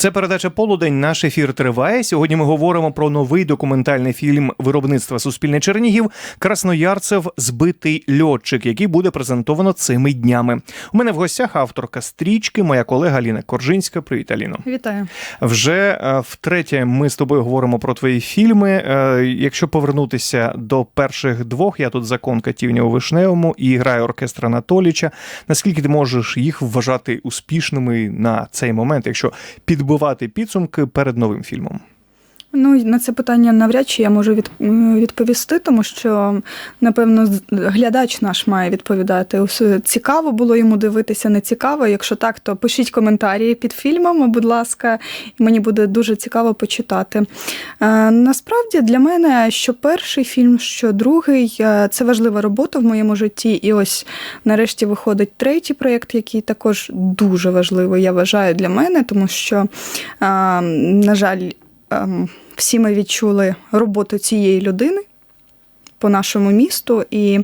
Це передача Полудень. Наш ефір триває. Сьогодні ми говоримо про новий документальний фільм виробництва Суспільне Чернігів Красноярцев Збитий льотчик, який буде презентовано цими днями. У мене в гостях авторка стрічки, моя колега Ліна Коржинська. Привіт, Аліно. Вітаю. Вже е, втретє ми з тобою говоримо про твої фільми. Е, Якщо повернутися до перших двох, я тут закон Катівня у Вишневому і грає оркестр Анатоліча. Наскільки ти можеш їх вважати успішними на цей момент, якщо підбивати підсумки перед новим фільмом? Ну на це питання навряд чи я можу від, відповісти, тому що напевно глядач наш має відповідати. Цікаво було йому дивитися, не цікаво. Якщо так, то пишіть коментарі під фільмом, будь ласка, мені буде дуже цікаво почитати. Е, насправді для мене що перший фільм, що другий е, це важлива робота в моєму житті. І ось нарешті виходить третій проєкт, який також дуже важливий, я вважаю, для мене, тому що, е, на жаль, ем, всі ми відчули роботу цієї людини по нашому місту. І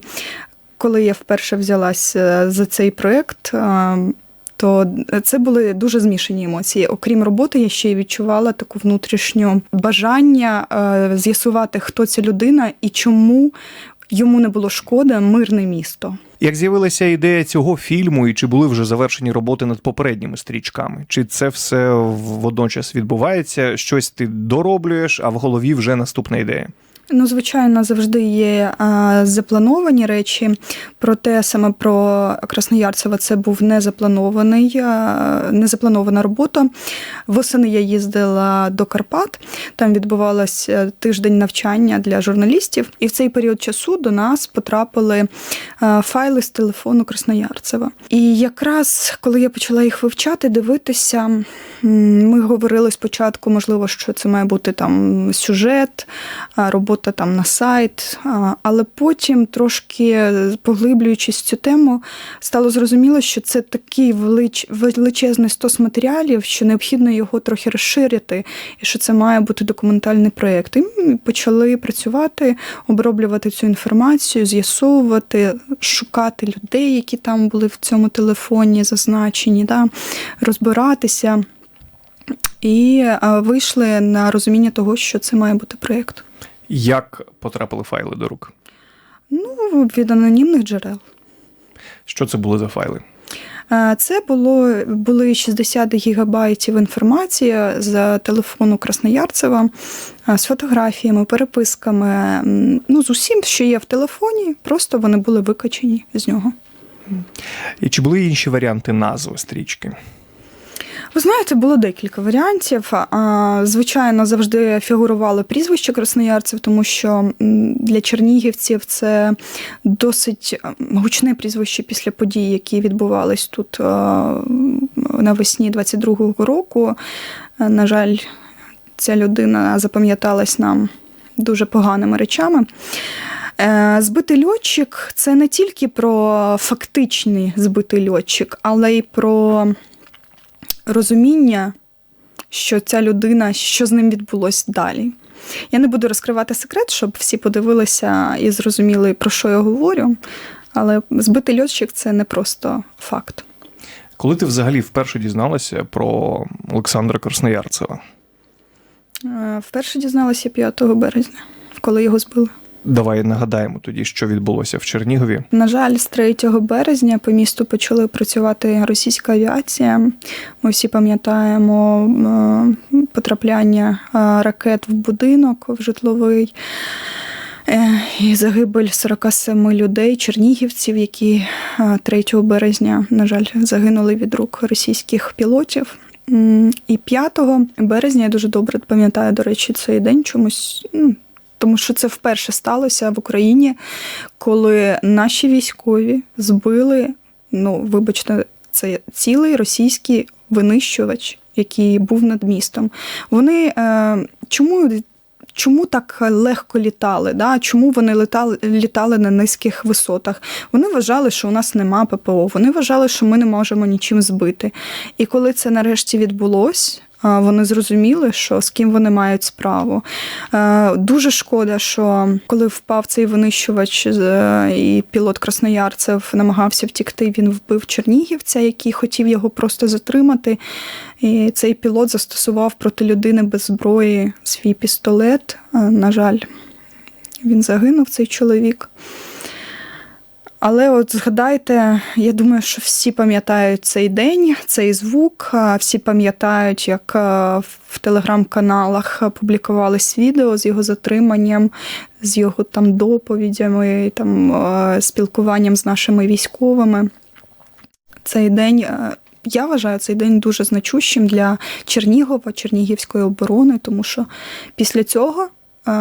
коли я вперше взялась е, за цей проєкт, ем, то це були дуже змішані емоції. Окрім роботи, я ще й відчувала таку внутрішню бажання е, з'ясувати, хто ця людина і чому йому не було шкода мирне місто. Як з'явилася ідея цього фільму, і чи були вже завершені роботи над попередніми стрічками? Чи це все водночас відбувається? Щось ти дороблюєш, а в голові вже наступна ідея? Ну, звичайно, завжди є а, заплановані речі. Проте саме про Красноярцева це був незапланований, а, незапланована робота. Восени я їздила до Карпат. Там відбувалося тиждень навчання для журналістів, і в цей період часу до нас потрапили а, файли з телефону Красноярцева. І якраз коли я почала їх вивчати, дивитися, ми говорили спочатку, можливо, що це має бути там сюжет, а, робота там на сайт. Але потім, трошки поглиблюючись в цю тему, стало зрозуміло, що це такий велич, величезний стос матеріалів, що необхідно його трохи розширити, і що це має бути документальний проєкт. І ми почали працювати, оброблювати цю інформацію, з'ясовувати, шукати людей, які там були в цьому телефоні зазначені, да, розбиратися. І вийшли на розуміння того, що це має бути проєкт. Як потрапили файли до рук? Ну, від анонімних джерел. Що це були за файли? Е, Це було були 60 гігабайтів інформації з телефону Красноярцева е, з фотографіями, переписками, ну з усім, що є в телефоні, просто вони були викачені з нього. І чи були інші варіанти назви стрічки? Ви знаєте, було декілька варіантів. Звичайно, завжди фігурувало прізвище красноярців, тому що для чернігівців це досить гучне прізвище після подій, які відбувались тут навесні 22-го року. На жаль, ця людина запам'яталась нам дуже поганими речами. Е, Збитий льотчик це не тільки про фактичний збитий льотчик, але й про розуміння, що ця людина, що з ним відбулось далі. Я не буду розкривати секрет, щоб всі подивилися і зрозуміли, про що я говорю. Але збитий льотчик це не просто факт. Коли ти взагалі вперше дізналася про Олександра Красноярцева? Е, Вперше дізналася 5 березня, коли його збили. Давай нагадаємо тоді, що відбулося в Чернігові. На жаль, з 3 березня по місту почали працювати російська авіація. Ми всі пам'ятаємо е, потрапляння е, ракет в будинок в житловий. Е, І загибель 47 людей, чернігівців, які е, 3 березня, на жаль, загинули від рук російських пілотів. І 5 березня я дуже добре пам'ятаю, до речі, цей день чомусь. Тому що це вперше сталося в Україні, коли наші військові збили, ну, вибачте, це цілий російський винищувач, який був над містом. Вони е, чому чому так легко літали? Да? Чому вони літали, літали на низьких висотах? Вони вважали, що у нас нема ППО. Вони вважали, що ми не можемо нічим збити. І коли це нарешті відбулось, вони зрозуміли, що з ким вони мають справу. Е, Дуже шкода, що коли впав цей винищувач е, і пілот Красноярцев намагався втікти, він вбив чернігівця, який хотів його просто затримати. І цей пілот застосував проти людини без зброї свій пістолет. Е, На жаль, він загинув, цей чоловік. Але от згадайте, я думаю, що всі пам'ятають цей день, цей звук, всі пам'ятають, як е, в телеграм-каналах публікувались відео з його затриманням, з його там доповідями, там, е, спілкуванням з нашими військовими. Цей день, е, я вважаю цей день дуже значущим для Чернігова, Чернігівської оборони, тому що після цього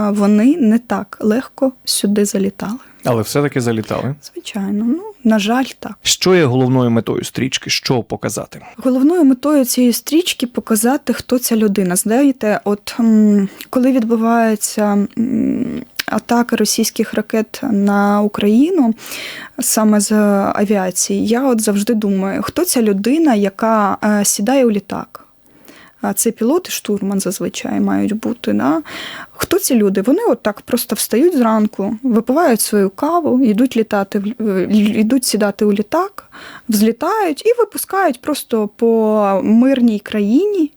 вони не так легко сюди залітали. Але все-таки залітали. Звичайно, ну на жаль, так. Що є головною метою стрічки? Що показати? Головною метою цієї стрічки показати, хто ця людина. Знаєте, от коли відбувається атака російських ракет на Україну саме з авіації, я от завжди думаю, хто ця людина, яка е, сідає у літак. А це пілот і штурман зазвичай мають бути. Да? Хто ці люди? Вони от так просто встають зранку, випивають свою каву, йдуть літати, е, йдуть сідати у літак, взлітають і випускають просто по мирній країні,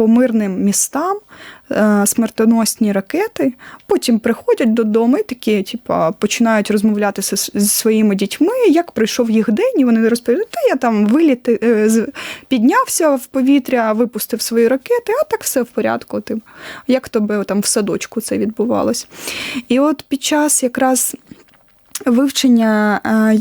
по мирним містам е, смертоносні ракети. Потім приходять додому і такі, типа, починають розмовляти зі, своїми дітьми, як пройшов їх день, і вони розповідають, та я там виліти, е, піднявся в повітря, випустив свої ракети, а так все в порядку. Тим. Як тобі там в садочку це відбувалось. І от під час якраз вивчення е,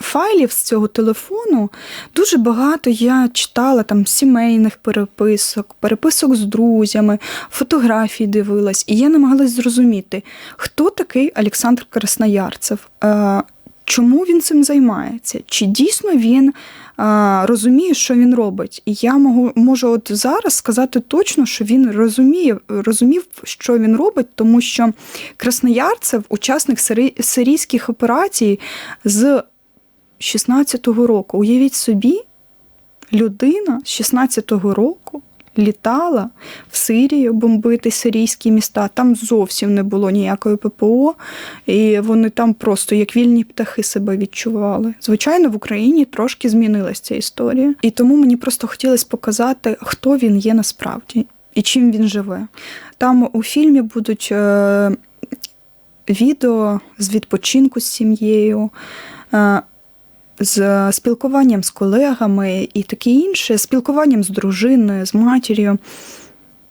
файлів з цього телефону дуже багато я читала там сімейних переписок, переписок з друзями, фотографій дивилась, і я намагалась зрозуміти, хто такий Олександр Красноярцев. Е, Чому він цим займається? Чи дійсно він а, розуміє, що він робить? І я можу, можу от зараз сказати точно, що він розуміє, розумів, що він робить, тому що Красноярцев учасник сирійських операцій з 16-го року. Уявіть собі, людина з 16-го року літала в Сирію бомбити сирійські міста. Там зовсім не було ніякої ППО, і вони там просто як вільні птахи себе відчували. Звичайно, в Україні трошки змінилася ця історія. І тому мені просто хотілося показати, хто він є насправді і чим він живе. Там у фільмі будуть. Е- Відео з відпочинку з сім'єю, е, з спілкуванням з колегами і таке інше, спілкуванням з дружиною, з матір'ю.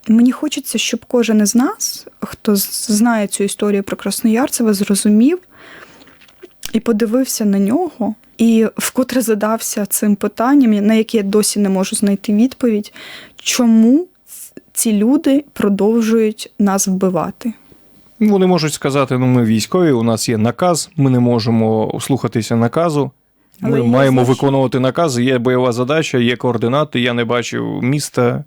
Мені хочеться, щоб кожен із нас, хто знає цю історію про Красноярцева, зрозумів і подивився на нього, і вкотре задався цим питанням, на яке я досі не можу знайти відповідь, чому ці люди продовжують нас вбивати. Вони можуть сказати: ну, ми військові, у нас є наказ, ми не можемо слухатися наказу. Ми Але є маємо злочин. виконувати накази, є бойова задача, є координати. Я не бачив міста.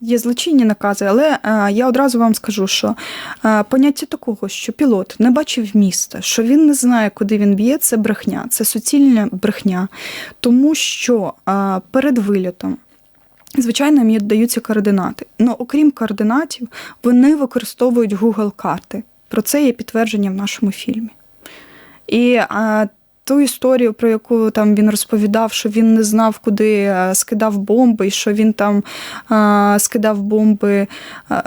Є злочинні накази, але е, я одразу вам скажу, що е, поняття такого, що пілот не бачив міста, що він не знає, куди він б'є, це брехня, це суцільна брехня. Тому що е, перед вильотом. Звичайно, їм даються координати. Але окрім координатів, вони використовують Google карти. Про це є підтвердження в нашому фільмі. І а, ту історію, про яку там він розповідав, що він не знав, куди е, скидав бомби, і що він там а, скидав бомби а,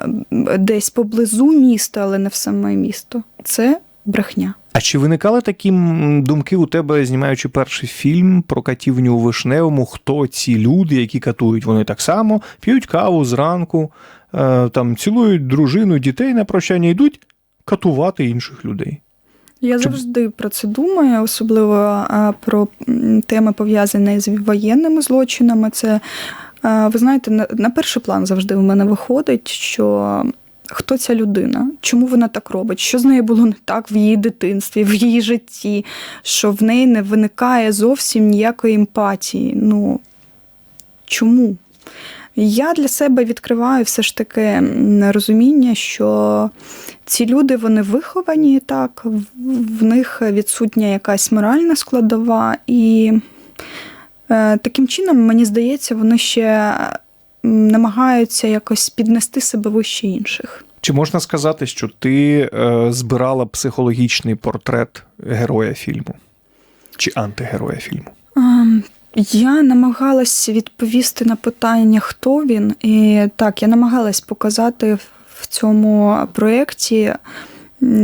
десь поблизу міста, але не в саме місто. Це брехня. А чи виникали такі думки у тебе, знімаючи перший фільм про катівню у вишневому? Хто ці люди, які катують? Вони так само п'ють каву зранку, е, там цілують дружину, дітей на прощання, йдуть катувати інших людей. Я завжди про це думаю, особливо про теми пов'язані з воєнними злочинами. Це ви знаєте, на, на перший план завжди в мене виходить, що хто ця людина, чому вона так робить, що з нею було не так в її дитинстві, в її житті, що в неї не виникає зовсім ніякої емпатії. Ну чому? Я для себе відкриваю все ж таки розуміння, що ці люди вони виховані так, в- них відсутня якась моральна складова, і е, таким чином, мені здається, вони ще намагаються якось піднести себе вище інших. Чи можна сказати, що ти е, збирала психологічний портрет героя фільму чи антигероя фільму? Я намагалась відповісти на питання, хто він. І так, я намагалась показати в- в цьому проєкті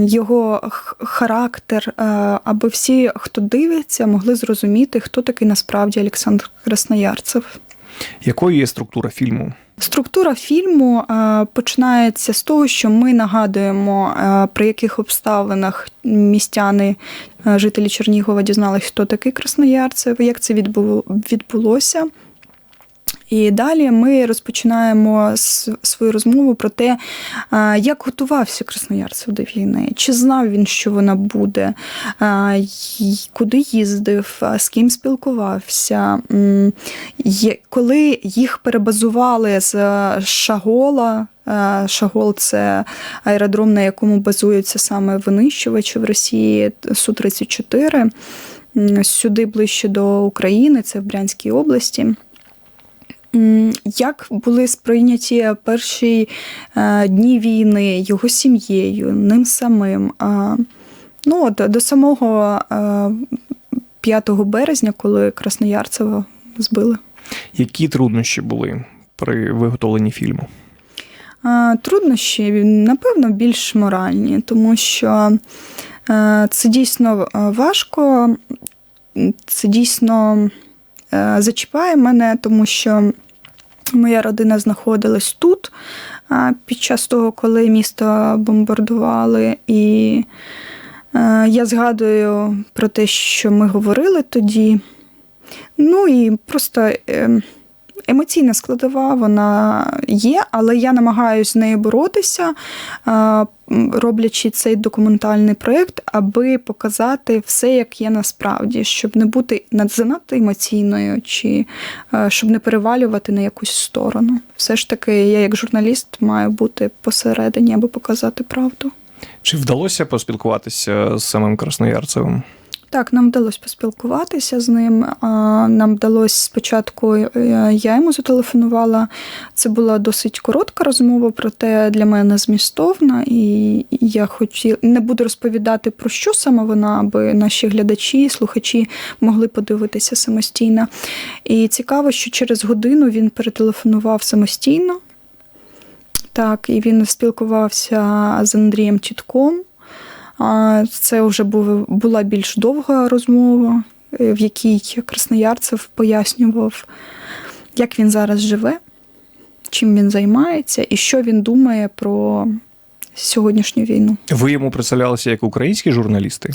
його характер, е, аби всі, хто дивиться, могли зрозуміти, хто такий насправді Олександр Красноярцев. Якою є структура фільму? Структура фільму е, починається з того, що ми нагадуємо, е, при яких обставинах містяни, е, жителі Чернігова дізналися, хто такий Красноярцев, як це відбу- відбулося. І далі ми розпочинаємо свою розмову про те, як готувався Красноярцев до війни, чи знав він, що вона буде, куди їздив, з ким спілкувався. Коли їх перебазували з Шагола, Шагол це аеродром, на якому базуються саме винищувачі в Росії Су-34, м, сюди ближче до України, це в Брянській області. Як були сприйняті перші е, дні війни його сім'єю, ним самим? Ну, от, до самого е, 5 березня, коли Красноярцева збили. Які труднощі були при виготовленні фільму? Труднощі, напевно, більш моральні, тому що е, це дійсно е, важко, це дійсно е, зачіпає мене, тому що моя родина знаходилась тут під час того, коли місто бомбардували. І е, я згадую про те, що ми говорили тоді. Ну і просто. Емоційна складова вона є, але я намагаюся з нею боротися, е, роблячи цей документальний проєкт, аби показати все, як є насправді, щоб не бути над- занадто емоційною, чи е, щоб не перевалювати на якусь сторону. Все ж таки, я як журналіст маю бути посередині, аби показати правду. Чи вдалося поспілкуватися з самим Красноярцевим? Так, нам вдалося поспілкуватися з ним. Нам вдалося спочатку, е, я йому зателефонувала. Це була досить коротка розмова, проте для мене змістовна. І я хотіла не буду розповідати про що саме вона, аби наші глядачі, слухачі могли подивитися самостійно. І цікаво, що через годину він перетелефонував самостійно. Так, і він спілкувався з Андрієм Тітком. А, Це вже була більш довга розмова, е, в якій Красноярцев пояснював, як він зараз живе, чим він займається і що він думає про сьогоднішню війну. Ви йому представлялися як українські журналісти?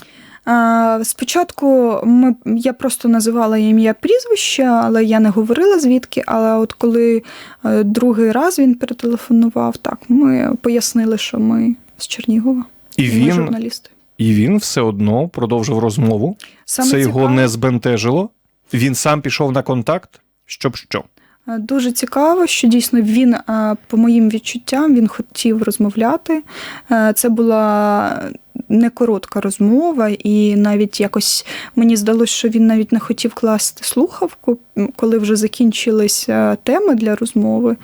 Спочатку ми, я просто називала ім'я прізвище, але я не говорила звідки. Але от коли е, другий раз він перетелефонував, так, ми пояснили, що ми з Чернігова. І Ми він, журналісти. і він все одно продовжив розмову. Саме Це його не збентежило. Він сам пішов на контакт. Щоб що? Е, Дуже цікаво, що дійсно він, е, по моїм відчуттям, він хотів розмовляти. Е, Це була не коротка розмова, і навіть якось мені здалося, що він навіть не хотів класти слухавку, коли вже закінчились теми для розмови.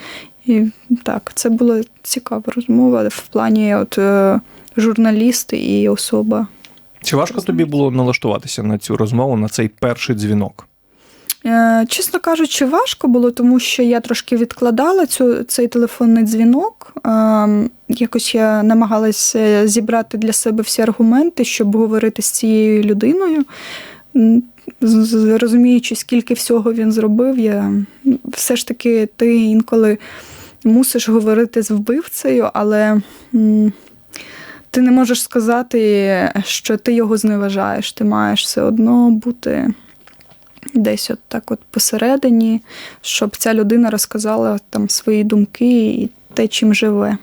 І так, це була цікава розмова в плані от, журналіст і особа. Чи важко тобі було налаштуватися на цю розмову, на цей перший дзвінок? Е, Чесно кажучи, важко було, тому що я трошки відкладала цю, цей телефонний дзвінок. Ем, Якось я намагалася зібрати для себе всі аргументи, щоб говорити з цією людиною. Розуміючи, скільки всього він зробив, я все ж таки ти інколи мусиш говорити з вбивцею, але. Ти не можеш сказати, що ти його зневажаєш. Ти маєш все одно бути десь от так от посередині, щоб ця людина розказала там свої думки і те, чим живе.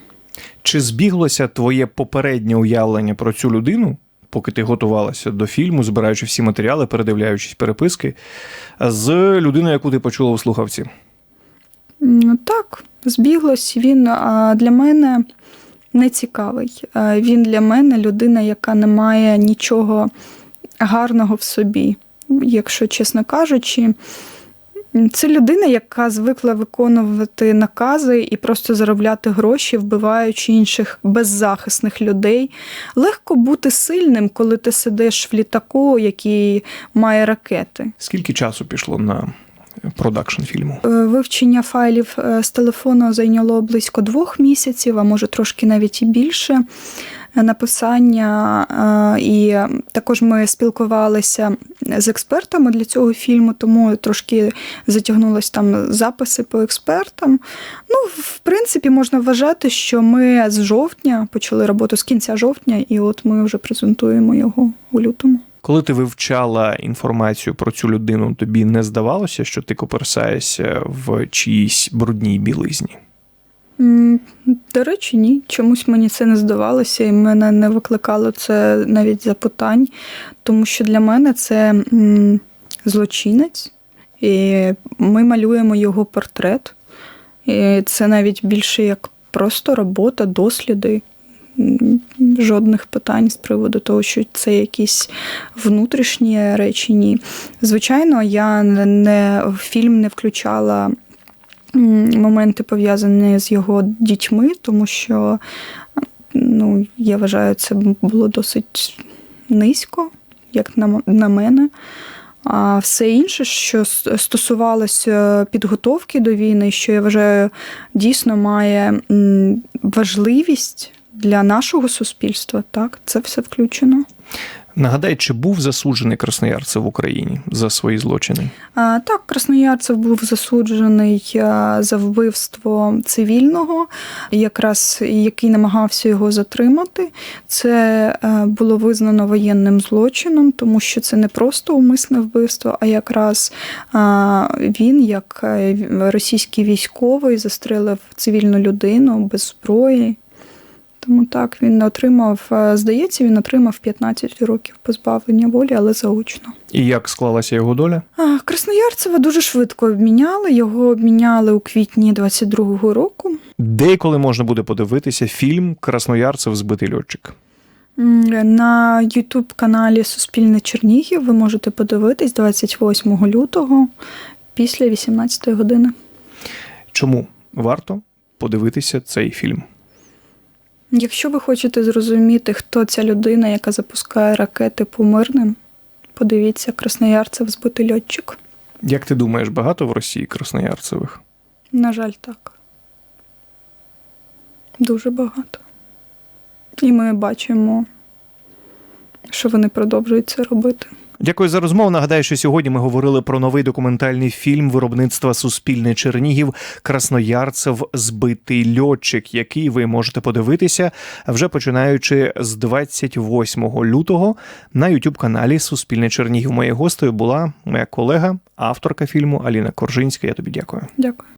Чи збіглося твоє попереднє уявлення про цю людину, поки ти готувалася до фільму, збираючи всі матеріали, передивляючись переписки, з людиною, яку ти почула у слухавці? М, Так, збіглось. Він а, для мене не цікавий. Він для мене людина, яка не має нічого гарного в собі. Якщо чесно кажучи, Це людина, яка звикла виконувати накази і просто заробляти гроші, вбиваючи інших беззахисних людей. Легко бути сильним, коли ти сидиш в літаку, який має ракети. Скільки часу пішло на продакшн фільму? Е, Вивчення файлів е, з телефону зайняло близько двох місяців, а може трошки навіть і більше. Е, Написання, і також ми спілкувалися з експертами для цього фільму, тому трошки затягнулись там записи по експертам. Ну, в принципі, можна вважати, що ми з жовтня почали роботу з кінця жовтня, і от ми вже презентуємо його у лютому. Коли ти вивчала інформацію про цю людину, тобі не здавалося, що ти коперсаєшся в чиїсь брудній білизні? До речі, ні. Чомусь мені це не здавалося, і мене не викликало це навіть запитань, тому що для мене це злочинець, і ми малюємо його портрет. І це навіть більше як просто робота, досліди. Жодних питань з приводу того, що це якісь внутрішні речі. Ні. Звичайно, я не в фільм не включала моменти пов'язані з його дітьми, тому що ну, я вважаю, це було досить низько, як на, на мене. А все інше, що стосувалося підготовки до війни, що я вважаю дійсно має важливість для нашого суспільства, так, це все включено. Нагадай, чи був засуджений красноярцев в Україні за свої злочини? А, Так, Красноярцев був засуджений за вбивство цивільного, якраз який намагався його затримати. Це е, було визнано воєнним злочином, тому що це не просто умисне вбивство, а якраз він, як е, російський військовий, застрелив цивільну людину без зброї. Тому так він отримав, е, здається, він отримав 15 років позбавлення волі, але заочно. І як склалася його доля? Красноярцева дуже швидко обміняли. Його обміняли у квітні 22-го року. Де і коли можна буде подивитися фільм Красноярцев збитий льотчик? На youtube каналі Суспільне Чернігів ви можете подивитись 28 лютого після 18 години. Чому варто подивитися цей фільм? Якщо ви хочете зрозуміти, хто ця людина, яка запускає ракети по мирним, подивіться Красноярцев збитий льотчик. Як ти думаєш, багато в Росії красноярцевих? На жаль, так. Дуже багато. І ми бачимо, що вони продовжують це робити. Дякую за розмову. Нагадаю, що сьогодні ми говорили про новий документальний фільм виробництва Суспільне Чернігів Красноярцев Збитий льотчик, який ви можете подивитися вже починаючи з 28 лютого на youtube каналі Суспільне Чернігів. Моєю гостею була моя колега, авторка фільму Аліна Коржинська. Я тобі дякую. Дякую.